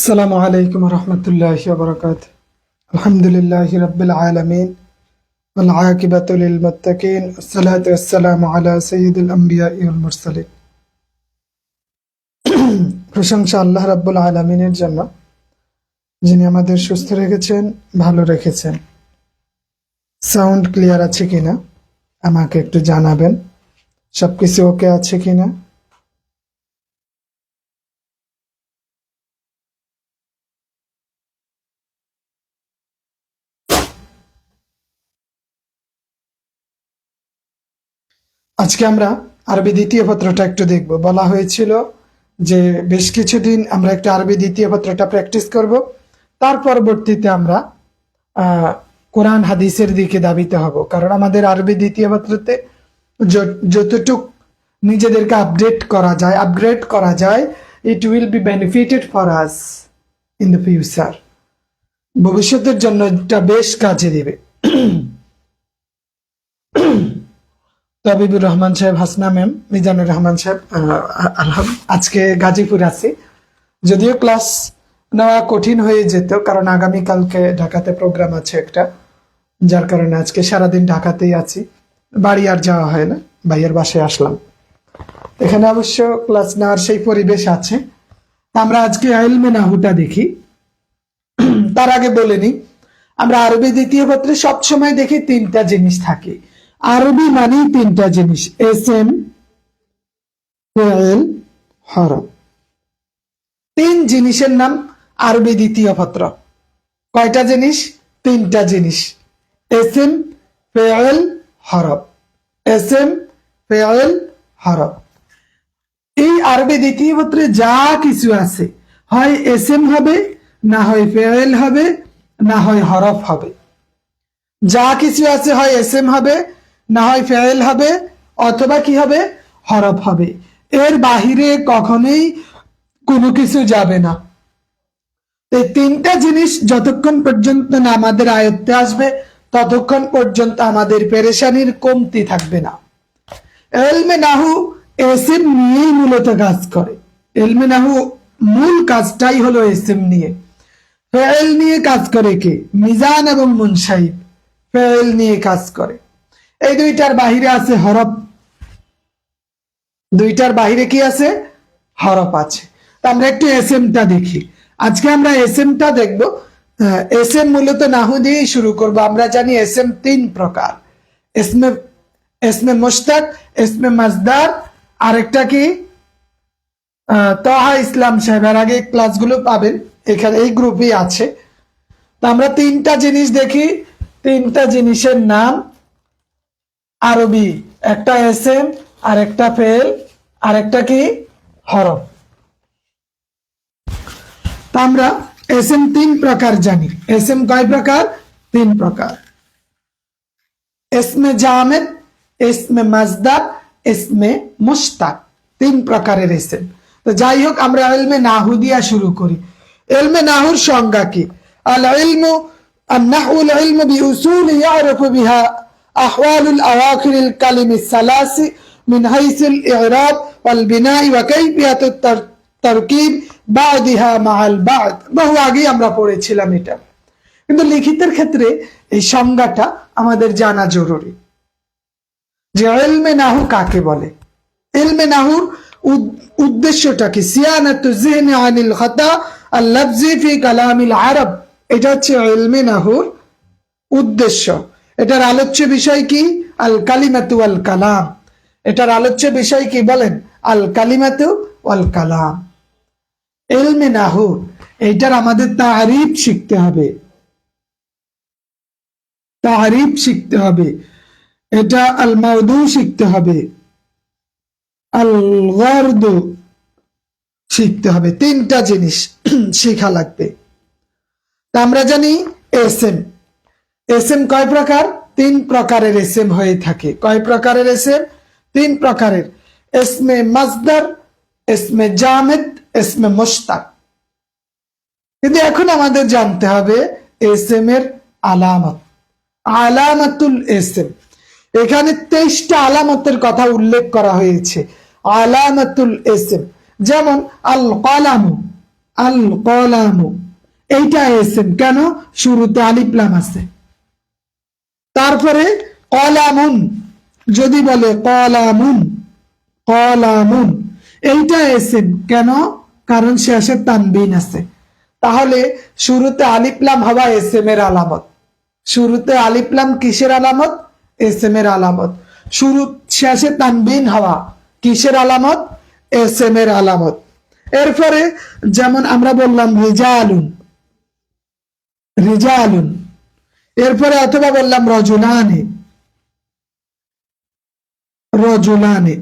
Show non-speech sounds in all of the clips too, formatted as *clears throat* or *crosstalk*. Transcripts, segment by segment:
السلام عليكم ورحمة الله وبركاته الحمد لله رب العالمين والعاقبة للمتقين الصلاة والسلام على سيد الأنبياء والمرسلين প্রশংসা আল্লাহ রাব্বুল আলমিনের জন্য যিনি আমাদের সুস্থ রেখেছেন ভালো রেখেছেন সাউন্ড ক্লিয়ার আছে কিনা আমাকে একটু জানাবেন সবকিছু ওকে আছে কিনা আজকে আমরা আরবি দ্বিতীয় পত্রটা একটু দেখব। বলা হয়েছিল যে বেশ কিছুদিন আমরা একটু আরবি দ্বিতীয় পত্রটা প্র্যাকটিস করব। তার পরবর্তীতে আমরা কোরআন হাদিসের দিকে দাবিতে হব। কারণ আমাদের আরবি দ্বিতীয় পত্রতে যতটুক নিজেদেরকে আপডেট করা যায় আপগ্রেড করা যায় it will be benefited for us in the future ভবিষ্যতের জন্য এটা বেশ কাজে দিবে। তবিবুর রহমান সাহেব, হাসনা ম্যাম, মিজানুর রহমান সাহেব আজকে গাজীপুর আছি। যদিও ক্লাস নেওয়া কঠিন হয়ে যেত, কারণ আগামীকালকে ঢাকাতে প্রোগ্রাম আছে একটা। যার কারণে আজকে সারাদিন ঢাকাতেই আছি। বাড়ি আর যাওয়া হয় না, ভাইয়ের বাসায় আসলাম। এখানে অবশ্য ক্লাস নেওয়ার সেই পরিবেশ আছে। আমরা আজকে আইলমে নাহুটা দেখি। তার আগে বলে নিই, আমরা আরবি দ্বিতীয় পত্রে সবসময় দেখি তিনটা জিনিস থাকে। আরবি মানেই তিনটা জিনিস এস এম হরফ তিন জিনিসের নাম আরবি দ্বিতীয় পত্র। কয়টা জিনিস? তিনটা জিনিস। এস এম ফেয়েল হরফ এস এম ফেয়েল হরফ এই আরবি দ্বিতীয় পত্রে যা কিছু আছে, হয় এস এম হবে, না হয় ফেয়েল হবে, না হয় হরফ হবে। যা কিছু আছে, হয় এস এম হবে না হয় ফেয়েল হবে অথবা কি হবে? হরফ হবে। এর বাহিরে কখনোই কোনো কিছু যাবে না। এই তিনটা জিনিস যতক্ষণ পর্যন্ত না আমাদের আয়ত্তে আসবে, ততক্ষণ পর্যন্ত আমাদের পেরেশানির কমতি থাকবে না। এলমে নাহু এসএম নিয়েই মূলত কাজ করে। এলমে নাহু মূল কাজটাই হলো এসএম নিয়ে। ফেল নিয়ে কাজ করে কে? মিজান এবং মুনসাইব ফেল নিয়ে কাজ করে। এই দুইটার বাহিরে আছে হরফ। দুইটার বাহিরে কি আছে? হরফ আছে। তা আমরা একটু এস টা দেখি। আজকে আমরা এস টা দেখব। এস এম মূলত নাহু দিয়েই শুরু করব। আমরা জানি এস এম তিন প্রকার। এসমে এসমে মোস্তাক এসমে মাজদার, আরেকটা কি? তহা ইসলাম সাহেবের আগে ক্লাসগুলো পাবেন। এখানে এই গ্রুপই আছে। তা আমরা তিনটা জিনিস দেখি। তিনটা জিনিসের নাম আরবি একটা এস এম আর একটা ফেল আর একটা কি হরফ তা আমরা এস এম তিন প্রকার জানি এস এম কয় প্রকার তিন প্রকার এসমে জামেদ এসমে মাজদার এসমে মুস্তাক তিন প্রকারের এসেম তো যাই হোক আমরা এলমে নাহু দিয়া শুরু করি এলমে নাহুর সংজ্ঞা কি আল ইলমু النحو العلم بأصول يعرف بها أحوال الأواخر الكلم الثلاث من حيث الإعراب والبناء وكيفية التركيب بعضها مع البعض বহু আগে আমরা পড়েছিলাম এটা কিন্তু লিখিতের ক্ষেত্রে এই সংজ্ঞাটা আমাদের জানা জরুরি যে এলমে নাহু কাকে বলে এলমে নাহুর উদ- উদ্দেশ্যটা কি সিয়ানাতু যিহনি আনিল খাতা আল লাফজি ফি কালামিল আরব এটা হচ্ছে এলমে নাহুর উদ্দেশ্য এটার আলোচ্য বিষয় কি? আল কালিমাতু আল কালাম। এটার আলোচ্য বিষয় কি বলেন? আল কালিমাতু আল কালাম। এলমে নাহু, এইটার আমাদের তারিফ শিখতে হবে। তারিফ শিখতে হবে। এটা আল মাউদু শিখতে হবে। আল গর্দ শিখতে হবে। তিনটা জিনিস শেখা লাগবে। তা আমরা জানি এস এম এস এম কয় প্রকার? তিন প্রকারের এস এম হয়ে থাকে। কয় প্রকারের এস এম তিন প্রকারের। এসমে মাজদার, এসমে জামেদ, এসমে মোস্তাক কিন্তু এখন আমাদের জানতে হবে এস এম এর আলামত। আলামাতুল এস এম এখানে তেইশটা আলামতের কথা উল্লেখ করা হয়েছে। আলামাতুল এস এম যেমন আল কালামু আল কলামু এইটা এসেম কেন? শুরুতে আলিপ্লাম আছে। তারপরে কলামুন, যদি বলে কলামুন কলামুন, এইটা এসেম কেন? কারণ শেষে তানবিন আছে। তাহলে শুরুতে আলিপ্লাম হওয়া এসএম এর আলামত। শুরুতে আলিপ্লাম কিসের আলামত? এসএম এর আলামত। শুরু শেষে তানবিন হওয়া। কিসের আলামত? এসএম এর আলামত। এরপরে যেমন আমরা বললাম, রিজালুন। রিজালুন। এরপরে অথবা বললাম রজুলানি। রজুলানি।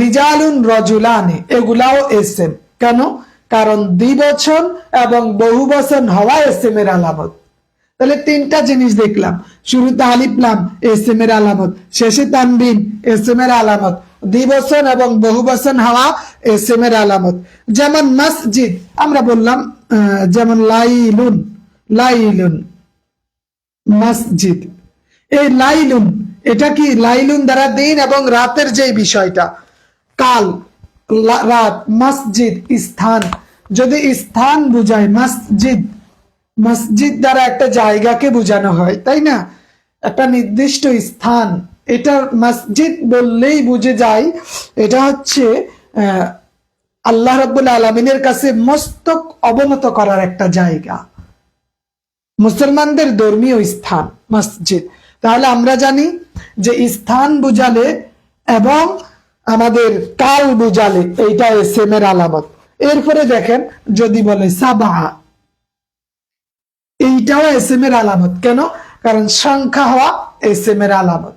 রিজালুন রজুলানি, এগুলাও এসেম কেন? কারণ দ্বিবচন এবং বহু বচন হওয়া এসএম এর আলামত। তাহলে তিনটা জিনিস দেখলাম। শুরুতে আলিপলাম এসএম এর আলামত। শেষে তানবিন এসএম এর আলামত। দ্বিবচন এবং বহু বচন হওয়া এসএম এর আলামত। যেমন মসজিদ, আমরা বললাম যেমন লাইলুন লাইলুন। মসজিদ। এই লাইলুন এটা কি লাইলুন দ্বারা দিন এবং রাতের যে বিষয়টা? কাল রাত, মসজিদ, স্থান। যদি স্থান বুঝায়, মসজিদ। মসজিদ দ্বারা একটা জায়গাকে বোঝানো হয়, তাই না? একটা নির্দিষ্ট স্থান। এটা মসজিদ বললেই বুঝে যায়, এটা হচ্ছে আল্লাহ রব্বুল আলমিনের কাছে মস্তক অবনত করার একটা জায়গা। মুসলমানদের ধর্মীয় স্থান, মসজিদ। তাহলে আমরা জানি যে স্থান বুঝালে এবং আমাদের কাল বুঝালে এইটা এসএম এর আলামত। এরপরে দেখেন যদি বলে সাবা এইটাও এসএম এর আলামত। কেন? কারণ সংখ্যা হওয়া এসএম এর আলামত।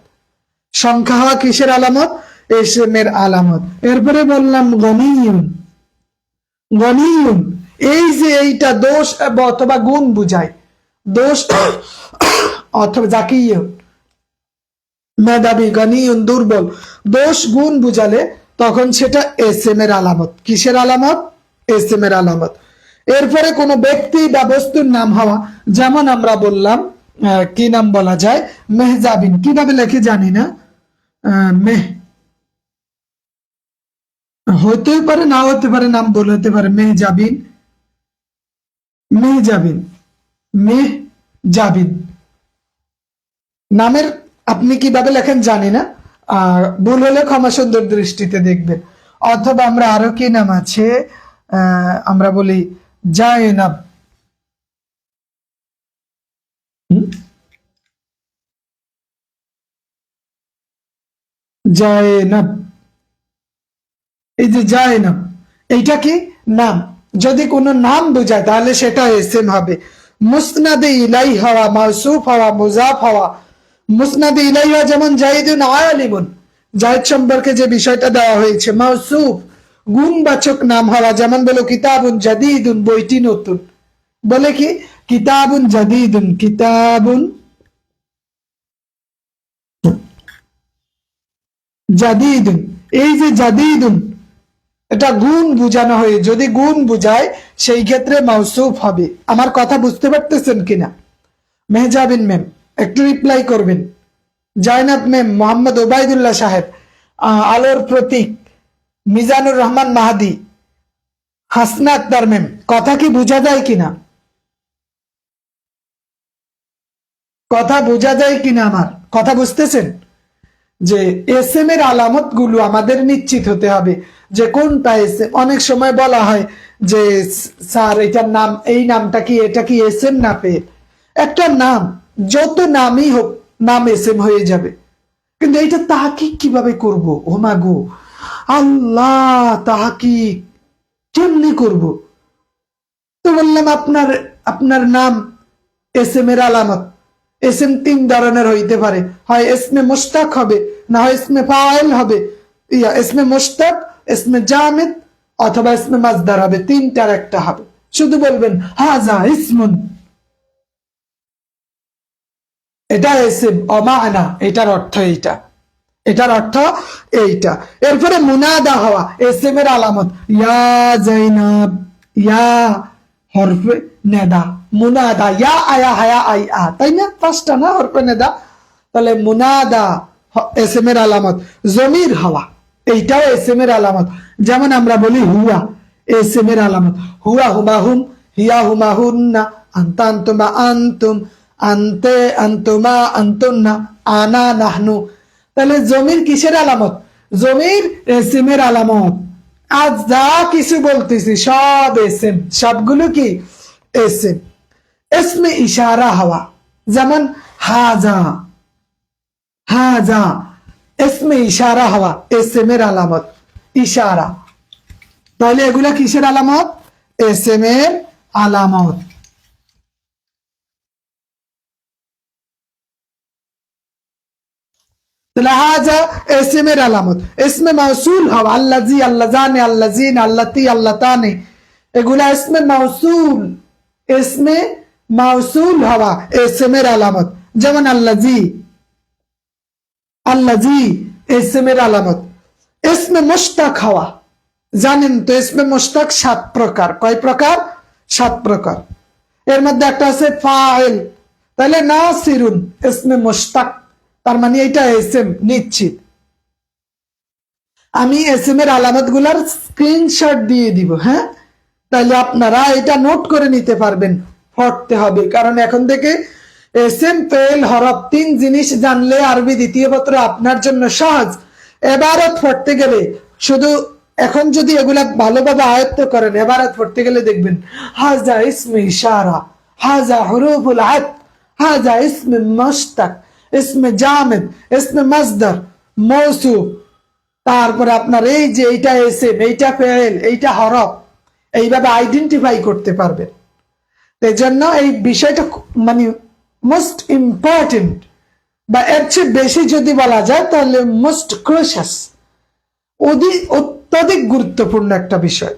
সংখ্যা হওয়া কিসের আলামত? এসএম এর আলামত। এরপরে বললাম গনিয়ুন গনিয়ুন এই যে এইটা দোষ অথবা গুণ বুঝায়। দোষ অথবা জাকিয়ুন মেধাবী গনিয়ুন দুর্বল দোষ গুণ বুঝালে তখন সেটা এস এম এর আলামত কিসের আলামত এস এম এর আলামত এরপরে কোনো ব্যক্তি বা বস্তুর নাম হওয়া যেমন আমরা বললাম কি নাম বলা যায় মেহজাবিন কীভাবে লেখে জানি না মেহ হতেই পারে না হতে পারে নাম বলে হতে পারে মেহজাবিন মেহজাবিন মেহ জাবিন নামের আপনি কীভাবে লেখেন জানি না। আর ভুল হলে ক্ষমা সুন্দর দৃষ্টিতে দেখবেন। অথবা আমরা আরও কি নাম আছে? আমরা বলি জায়নাব। জায়নাব। এই যে জায়নাব, এইটা কি? নাম। যদি কোনো নাম বোঝায়, তাহলে সেটা এসএম হবে। মুসনাদে ইলাই হওয়া, মাউসুফ হওয়া, মুজাফ হওয়া। মুসনাদে ইলাই হওয়া যেমন জাহিদুন আলিমুন। জাহিদ সম্পর্কে যে বিষয়টা দেওয়া হয়েছে, মাউসুফ, গুণবাচক নাম হওয়া, যেমন বলো কিতাবুন জাদিদুন, বইটি নতুন। বলে কি? কিতাবুন জাদিদুন কিতাবুন জাদিদুন। এই যে জাদিদুন এটা গুণ বুঝানো হয়। যদি গুণ বুঝায়, সেই ক্ষেত্রে মাউসুফ হবে। আমার কথা বুঝতে পারতেছেন কিনা? মেহজাবিন ম্যাম, একটু রিপ্লাই করবেন। জায়নাত ম্যাম, মোহাম্মদ ওবায়দুল্লাহ সাহেব আলোর প্রতীক, মিজানুর রহমান মাহাদি হাসনা আক্তার ম্যাম, কথা কি বোঝা যায় কিনা? কথা বোঝা যায় কিনা আমার? কথা বুঝতেছেন? যে এস এম এর আলামতগুলো আমাদের নিশ্চিত হতে হবে। যে কোনটা এস অনেক সময় বলা হয় যে, স্যার, এটার নাম, এই নামটা কি, এটা কি এস এম না পেয়ে একটা নাম, যত নামই হোক, নাম এস এম হয়ে যাবে। কিন্তু এইটা তাহাকিক কীভাবে করব? ও মা গো, আল্লাহ তাহাকিক কেমনি করব? তো বললাম, আপনার আপনার নাম এস এম এর আলামত। এস এম তিন ধরনের হইতে পারে। হয় এসমে মুস্তাক হবে, না হয় এসমে ফাইল হবে। ইয়া, এসমে মুস্তাক এসমে জামিদ, অথবা এসমে মাজদার হবে। তিনটার একটা হবে। শুধু বলবেন, হাজা ইসমুন। এটা এসএম, অমানা, এটার অর্থ এইটা। এটার অর্থ এইটা। এরপরে মুনাদা হওয়া এসএম এর আলামত। ইয়া জাইনাব ইয়া হরফে নেদা। মুনাদা, ইয়া আয়া হায়া আই আ। তাই না? পাঁচটা না? হরফে নেদা তাহলে মুনাদা এসএম এর আলামত। জমির হওয়া, এইটাও এসএম এর আলামত। যেমন আমরা বলি হুয়া, এসএমের আলামত। হুয়া হুমা হুম হিয়া হুমা হুন্না আন্তা আন্তুমা আন্তুম, আন্তে আন্তুমা আন্তুন্না, আনা নাহনু। তাহলে জমির কিসের আলামত? জমির এসএমের আলামত। আজ যা কিছু বলতেছি, সব এসএম। সবগুলো কি? এসএম। এসমে ইশারা হওয়া যেমন হাজা হাজা এসমে ইশারা হওয়া এসএম এর আলামত তাহলে এগুলা কিসের আলামত এসএম এর আলামত হাজা এসএম এর আলামত এসমে মাউসুল হওয়া আল্লাজি আল্লাহ জানে আল্লাহ জিন আল্লাহ তানে এগুলা এসমে মাউসুল এসমে মাউসুল হওয়া এসএম এর আলামত। যেমন আল্লাজি আল্লাজি এসএমের আলামত। এসমে মোস্তাক হওয়া। জানেন তো এসমে মোস্তাক সাত প্রকার। কয় প্রকার? সাত প্রকার। এর মধ্যে একটা আছে ফাইল। তাহলে না সিরুন এসমে মোস্তাক তার মানে এটা এসএম নিশ্চিত। আমি এসএম এর আলামতগুলার স্ক্রিনশট দিয়ে দিব হ্যাঁ? তাহলে আপনারা এটা নোট করে নিতে পারবেন। পড়তে হবে। কারণ এখন থেকে এস এম ফেল, হরফ তিন জিনিস জানলে আরবি দ্বিতীয় পত্র আপনার জন্য সহজ। এবারত পড়তে গেলে শুধু এখন যদি এগুলা ভালোভাবে আয়ত্ত করেন, এবারত পড়তে গেলে দেখবেন, হাজা ইসমে ইশারা, হাজা হরুফুল আত হাজা ইসমে মস্তাক ইসমে জামেদ, ইসমে মসদর মৌসুফ তারপরে আপনার এই যে এইটা এসএম এইটা ফেল, এইটা হরফ, এইভাবে আইডেন্টিফাই করতে পারবেন। এই জন্য এই বিষয়টা মানে মোস্ট ইম্পর্টেন্ট বা এর চেয়ে বেশি যদি বলা যায় তাহলে মোস্ট ক্রোশাস অধিক অত্যাধিক গুরুত্বপূর্ণ একটা বিষয়।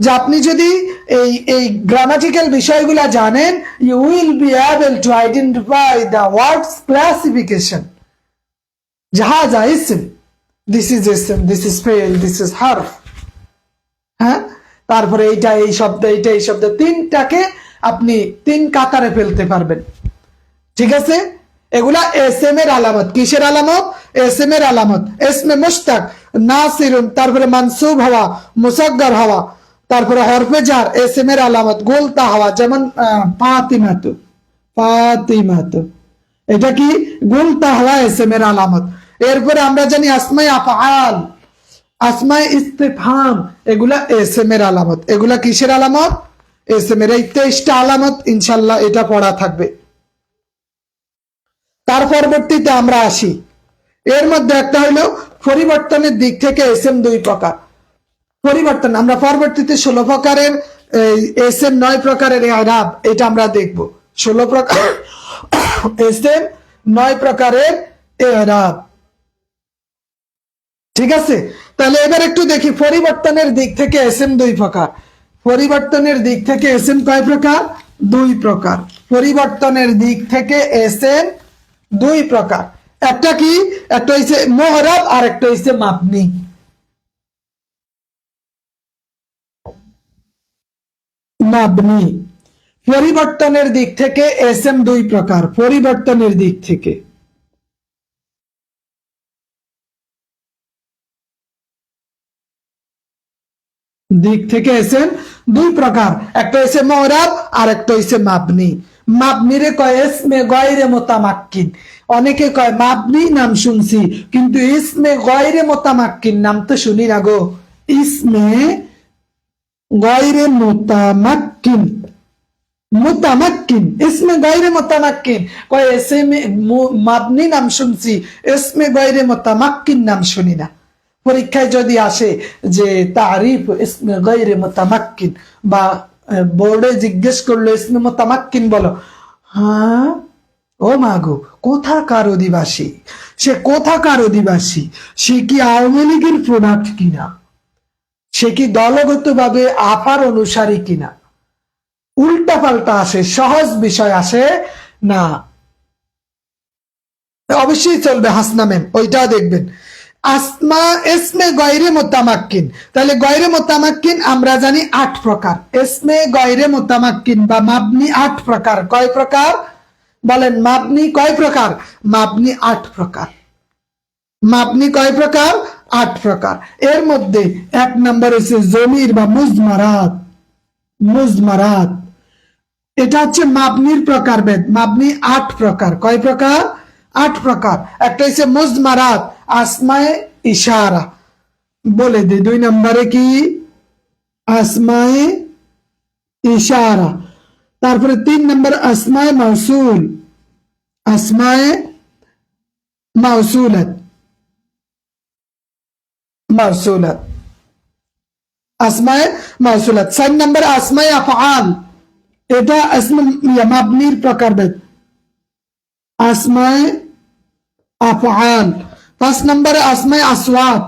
যে আপনি যদি এই এই গ্রামাটিক্যাল বিষয়গুলো জানেন you will be able to identify the words classification জাহাজা ইসম। দিস ইজ ইসম দিস ইজ ফেল দিস ইজ হার্ফ হ্যাঁ? তারপরে এইটা, এই শব্দ, এইটা, এই শব্দ, তিনটাকে আপনি তিন কাতারে ফেলতে পারবেন। ঠিক আছে? এগুলা এস এম এর আলামত। কিসের আলামত? এস এম এর আলামত। এসমে মুস্তাক নাসিরুন, তারপরে মানসুব হওয়া, মুসাগ্গার হওয়া, তারপরে হরফে জার এস এম এর আলামত, গোলতা হওয়া, যেমন ফাতিমাতু ফাতিমাতু। এটা কি? গোলতা হওয়া এস এম এর আলামত। এরপরে আমরা জানি আসমাই আফআল। আসমায় ইস্তেফাম এগুলা এস এম এর আলামত। এগুলা কিসের আলামত? এস এম এর এই তেইশটা আলামত ইনশাল্লাহ এটা পড়া থাকবে। তার পরবর্তীতে আমরা আসি। এর মধ্যে একটা হলো পরিবর্তনের দিক থেকে এস এম দুই প্রকার। পরিবর্তন, আমরা পরবর্তীতে ষোলো প্রকারের এস এম নয় প্রকারের আরাব এটা আমরা দেখব। ষোলো প্রকার এস এম নয় প্রকারের এরাব ঠিক আছে? তাহলে এবার একটু দেখি, পরিবর্তনের দিক থেকে এস এম দুই প্রকার। পরিবর্তনের দিক থেকে এস এম কয় প্রকার? দুই প্রকার। পরিবর্তনের দিক থেকে এস এম দুই প্রকার। একটা কি? একটা হইছে মোহরাব আর একটা হইছে মাপনি। মাপনি। পরিবর্তনের দিক থেকে এস এম দুই প্রকার। পরিবর্তনের দিক থেকে। দিক থেকে এসেন দুই প্রকার। একটা হইছে মরাব আর একটা হইছে মাবনি। মাবনিরে কয় এসমে গয়রে মোতামাক্কিন। অনেকে কয়, মাবনি নাম শুনছি, কিন্তু ইসমে গয়রে মোতামাক্কিন নাম তো শুনি না গো। ইসমে গয়রে মোতামাক্কিন। মোতামাক্কিন, ইসমে গয়রে মোতামাক্কিন। কয় এসমে মু- মাবনি নাম শুনছি, ইসমে গয়রে মোতামাক্কিন নাম শুনি না। পরীক্ষায় যদি আসে যে তারিফ ইসমে গয়রে মোতামাক্কিন বা বোর্ডে জিজ্ঞেস করল, ইসমে মোতামাক্কিন বলো। হ্যাঁ? ও মাগো কোথাকার অধিবাসী? সে কোথাকার অধিবাসী? সে কি আওয়ামী লীগের প্রোডাক্ট কিনা? সে কি দলগতভাবে আপার অনুসারী কিনা? উল্টা পাল্টা আসে, সহজ বিষয় আসে? না। অবশ্যই চলবে হাসনা ম্যাম, ওইটাও দেখবেন। আসমা এসমে গয়রে মোতামাক্কিন। তাহলে গয়রে মোতামাক্কিন আমরা জানি আট প্রকার। এসমে গয়রে মোতামাক্কিন বা মাবনি আট প্রকার। কয় প্রকার? বলেন, মাবনি কয় প্রকার? মাবনি আট প্রকার। মাবনি কয় প্রকার? আট প্রকার। এর মধ্যে এক নম্বর হচ্ছে জমির বা মুজমারাত। মুজমারাত। এটা হচ্ছে মাবনির প্রকারভেদ। মাবনি আট প্রকার। কয় প্রকার? আট প্রকার। একটা হচ্ছে মুজমারাত আসমায়ে ইশারা। বলে দে দুই নম্বরে কি? আসমায়ে ইশারা। তারপরে তিন নম্বর আসমায়ে মৌসুল আসমায়ে মৌসুলত মৌসুলত আসমায়ে মৌসুলত চার নম্বর আসমায়ে আফআল। এটা আসমা ইয়া মাবনির প্রকারভেদ। আসমায়ে আফআল পাঁচ নম্বরে আসমায়ে আসওয়াত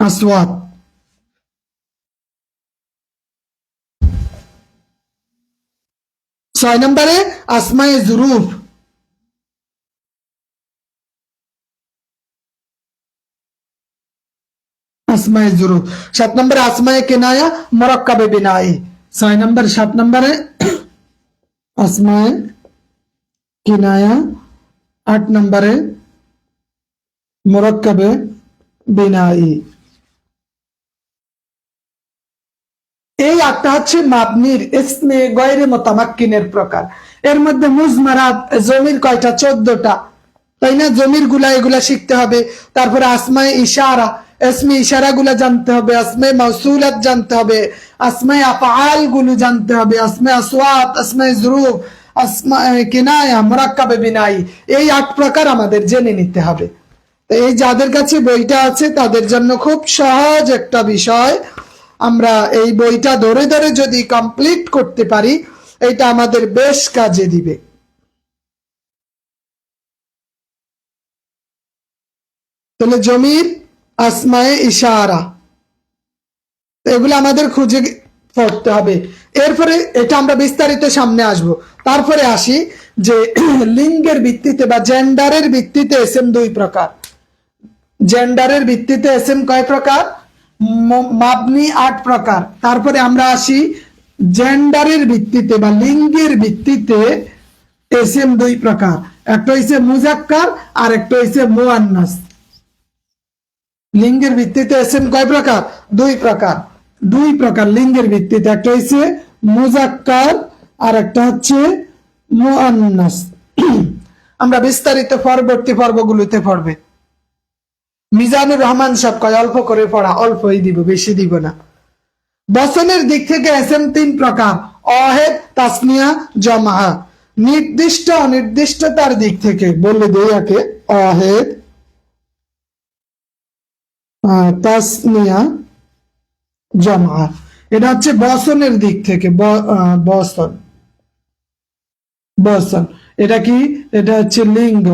আসওয়াত ছয় নম্বরে আসমায়ে জুরুফ আসমায়ে জুরুফ সাত নম্বরে আসমায়ে কেনায়া মরক্কাবে বিনাই ছয় নম্বর সাত নম্বরে আসমায়ে কিনায়া আট নম্বরে, মরক্কাবে, বিনাই। এই আটটা হচ্ছে মাবনির ইসমে গয়রে মোতামাক্কিনের প্রকার। এর মধ্যে মুজমারাত, জমির কয়টা? চোদ্দটা। তাই না? জমিরগুলা, এগুলা শিখতে হবে। তারপরে আসমায় ইশারা এসমে ইশারা গুলা জানতে হবে আসমায় মৌসুলাত জানতে হবে আসমায় আফআলগুলো জানতে হবে আসমায় আসওয়াত আসমায় জুরুফ আসমায় কিনায়া, মুরাক্কাবে বিনাই, এই আট প্রকার আমাদের জেনে নিতে হবে। এই যাদের কাছে বইটা আছে, তাদের জন্য খুব সহজ একটা বিষয়। আমরা এই বইটা ধরে ধরে যদি কমপ্লিট করতে পারি, এটা আমাদের বেশ কাজে দিবে। তাহলে জমির আসমায়ে ইশারা। এগুলো আমাদের খুঁজে পড়তে হবে। এরপরে এটা আমরা বিস্তারিত সামনে আসব। তারপরে আসি যে *clears throat* লিঙ্গের ভিত্তিতে বা জেন্ডারের ভিত্তিতে এস এম দুই প্রকার। জেন্ডারের ভিত্তিতে এস এম কয় প্রকার? মাবনি আট প্রকার। তারপরে আমরা আসি জেন্ডারের ভিত্তিতে বা লিঙ্গের ভিত্তিতে এস এম দুই প্রকার। একটা হইছে মুজাক্কার আর একটা হইছে মুয়ান্নাস। লিঙ্গের ভিত্তিতে এসএম কয় প্রকার? দুই প্রকার। দুই প্রকার লিঙ্গের ভিত্তিতে। একটা হইছে মুজাক্কার আর একটা হচ্ছে মুয়ান্নাস আমরা বিস্তারিত পরবর্তী পর্বগুলোতে পড়বে। মিজানুর রহমান সব কয়, অল্প করে পড়া, অল্পই দিব, বেশি দিব না। বসনের দিক থেকে এসএম তিন প্রকার, অহেদ, তাসনিয়া জমা নির্দিষ্ট অনির্দিষ্টতার দিক থেকে বলে আগে অহেদ তাসনিয়া জমা এটা হচ্ছে বসনের দিক থেকে বসন। বসন। এটা কি? এটা হচ্ছে লিঙ্গ।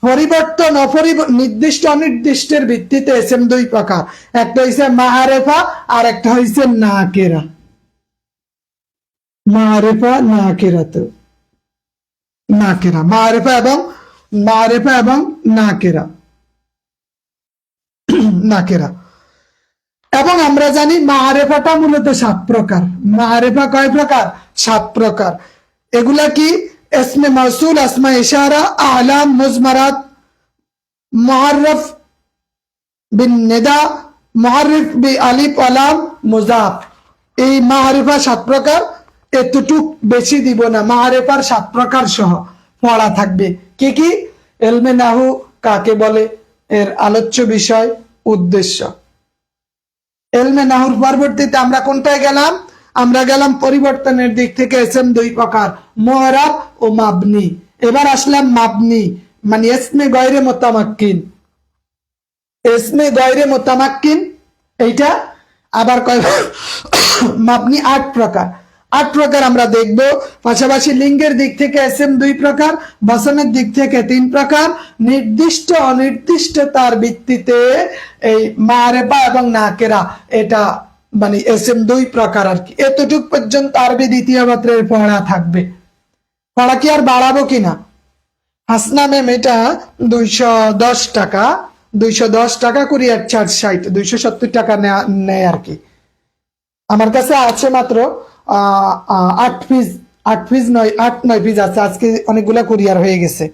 পরিবর্তন, অপরিব, নির্দিষ্ট, অনির্দিষ্টের ভিত্তিতে এসএম দুই প্রকার। একটা হইছে মাহারেফা আর একটা হইছে নাকেরা। মাহারেফা নাকেরা তো নাকেরা। মাহারেফা এবং মাহারেফা এবং নাকেরা। *clears throat* নাকেরা। এবং আমরা জানি মাহারেফাটা মূলত সাত প্রকার। মাহারেফা কয় প্রকার? সাত প্রকার। এগুলা কি? এসমে মৌসুল আসমা ইশারা, আলাম, মুজমারাত, মুআররফ বিন নেদা, মুআররিফ বি আলিফ, আলাম, মুজাফ। এই মাহারেফা সাত প্রকার। এতটুক বেশি দিব না। মাহারেফার সাত প্রকার সহ পড়া থাকবে। কি কি? এলমে নাহু কাকে বলে? এর আলোচ্য বিষয় উদ্দেশ্য। এলমে নাহুর পরবর্তীতে আমরা কোনটায় গেলাম? আমরা গেলাম পরিবর্তনের দিক থেকে এসএম দুই প্রকার, মোহরাব ও মাবনি। এবার আসলাম মাবনি মানে এসমে গয়রে মোতামাক্কিন। এসমে গয়রে মোতামাক্কিন, এইটা আবার কয় মাবনি আট প্রকার। আট প্রকার আমরা দেখব। পাশাপাশি লিঙ্গের দিক থেকে এসএম দুই প্রকার, বসনের দিক থেকে তিন প্রকার। নির্দিষ্ট, অনির্দিষ্ট তার ভিত্তিতে এই মারেপা এবং নাকেরা এটা মানে এসএম দুই প্রকার আর কি। এতটুক পর্যন্ত আরবি দ্বিতীয় পত্রের পড়া থাকবে। পড়া কি আর বাড়াবো কিনা হাসনা ম্যাম, এটা দুইশো দশ টাকা, দুইশো দশ টাকা, কুরিয়ার চার্জ সাইট দুইশো সত্তর টাকা নেয়া- আর কি। আমার কাছে আছে মাত্র আট পিস আট পিস নয়, আট নয় পিস আছে। আজকে অনেকগুলা কুরিয়ার হয়ে গেছে।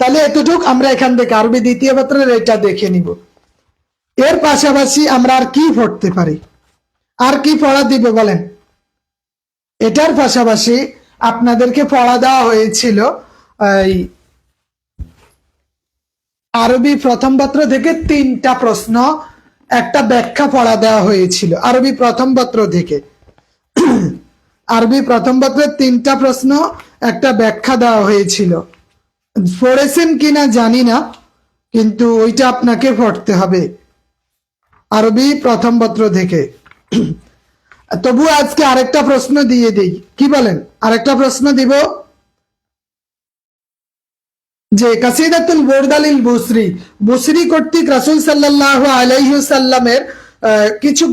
তাহলে এতটুক আমরা এখান থেকে আরবি দ্বিতীয় এটা দেখে নিব। এর পাশাপাশি আমরা আর কি পড়তে পারি? আর কি পড়া দিব বলেন? এটার পাশাপাশি আপনাদেরকে পড়া দেওয়া হয়েছিল এই আরবি প্রথম পত্র থেকে তিনটা প্রশ্ন একটা ব্যাখ্যা পড়া দেওয়া হয়েছিল, আরবি প্রথম পত্র থেকে। আরবি প্রথম পত্রের তিনটা প্রশ্ন একটা ব্যাখ্যা দেওয়া হয়েছিল। পড়েছেন কিনা জানি না, কিন্তু ওইটা আপনাকে পড়তে হবে। আরবি প্রথম পত্র থেকে। তবু আজকে আরেকটা প্রশ্ন দিয়ে দেই। কি বলেন? আরেকটা প্রশ্ন দিব? যে কাসিদাতুল বোরদালিল বুসরি বুসরি কর্তৃক রাসূল সাল্লাল্লাহু আলাইহি সাল্লামের কিছু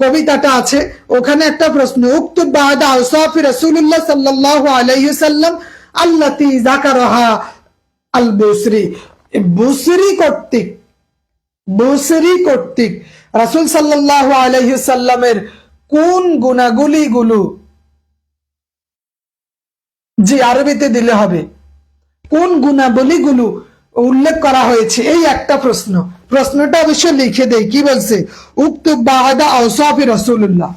কবিতাটা আছে। ওখানে একটা প্রশ্ন উক্তুব বাদা আওসাফি রাসূলুল্লাহ সাল্লাল্লাহু আলাইহি সাল্লাম আল্লাতি যাকারাহা আল বুসরি। বুসরি কর্তৃক বুসরি কর্তৃক রাসূল সাল্লাল্লাহু আলাইহি সাল্লামের কোন গুণাগুলি গুলো জি আরবিতে দিলে হবে? কোন গুণাবলীগুলো উল্লেখ করা হয়েছে? এই একটা প্রশ্ন। প্রশ্নটা অবশ্য লিখে দেই। কি বলছে? উক্ত বাহাদা আউসাফি রসুল্লাহ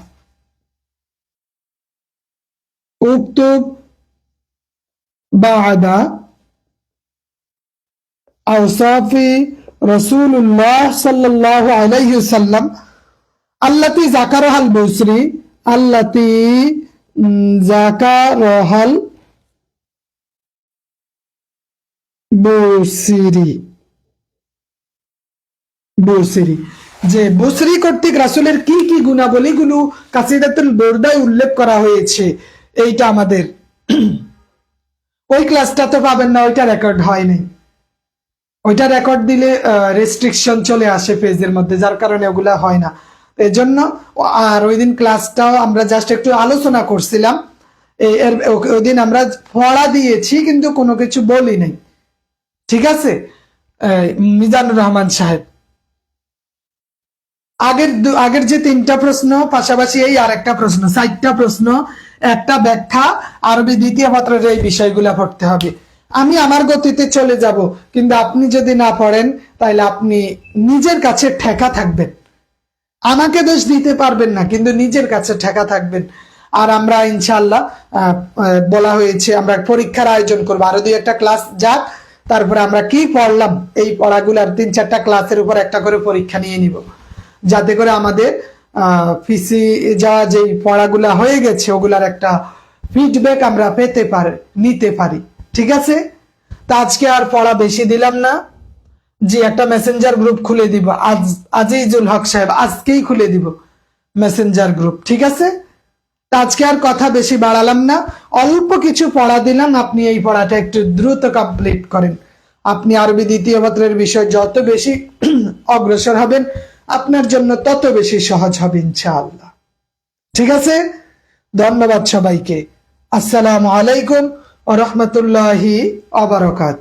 উক্ত বাহাদা আউসাফি রসুল্লাহ সাল্লাহ আলাইহি সাল্লাম আল্লাতি জাকারহাল বসরি। আল্লাতি জাকারহাল বসিরি। বসিরি। যে বসরি কর্তৃক রাসুলের কি কি গুণাবলীগুলো কাসিদাতুল বোর্দায় উল্লেখ করা হয়েছে, এইটা আমাদের *clears throat* ওই ক্লাসটা তো পাবেন না, ওইটা রেকর্ড হয় নাই ওইটা রেকর্ড দিলে রেস্ট্রিকশন চলে আসে পেজের মধ্যে, যার কারণে ওগুলা হয় না। এই জন্য আর ওই দিন ক্লাসটাও আমরা জাস্ট একটু আলোচনা করছিলাম। এর ওই দিন আমরা পড়া দিয়েছি, কিন্তু কোনো কিছু বলি নাই ঠিক আছে? মিজানুর রহমান সাহেব। আগের আগের যে তিনটা প্রশ্ন, পাশাপাশি এই আর একটা প্রশ্ন, চারটা প্রশ্ন, একটা ব্যাখ্যা, আরবি দ্বিতীয় পত্রের এই বিষয়গুলো পড়তে হবে। আমি আমার গতিতে চলে যাব, কিন্তু আপনি যদি না পড়েন তাহলে আপনি নিজের কাছে ঠেকা থাকবেন। আমাকে দোষ দিতে পারবেন না, কিন্তু নিজের কাছে ঠেকা থাকবেন। আর আমরা ইনশাল্লাহ বলা হয়েছে, আমরা পরীক্ষার আয়োজন করব। আরও দুই একটা ক্লাস যাক। তারপরে আমরা কি পড়লাম? এই পড়াগুলার তিন চারটা ক্লাসের উপর একটা করে পরীক্ষা নিয়ে নিব। যাতে করে আমাদের ফিসি যা যে পড়াগুলা হয়ে গেছে, ওগুলার একটা ফিডব্যাক আমরা পেতে পারি, নিতে পারি। ঠিক আছে? তা আজকে আর পড়া বেশি দিলাম না। জি, একটা মেসেঞ্জার গ্রুপ খুলে দিব। আজ, আজিজুল হক সাহেব, আজকেই খুলে দিব মেসেঞ্জার গ্রুপ ঠিক আছে? আজকে আর কথা বেশি বাড়ালাম না। অল্প কিছু পড়া দিলাম, আপনি এই পড়াটা একটু দ্রুত কমপ্লিট করেন। আপনি আরবি, দ্বিতীয় পত্রের বিষয় যত বেশি *clears throat* অগ্রসর হবেন, আপনার জন্য তত বেশি সহজ হবে ইনশাআল্লাহ। ঠিক আছে? ধন্যবাদ সবাইকে। আসসালামু আলাইকুম ও রহমতুল্লাহি আবরকাত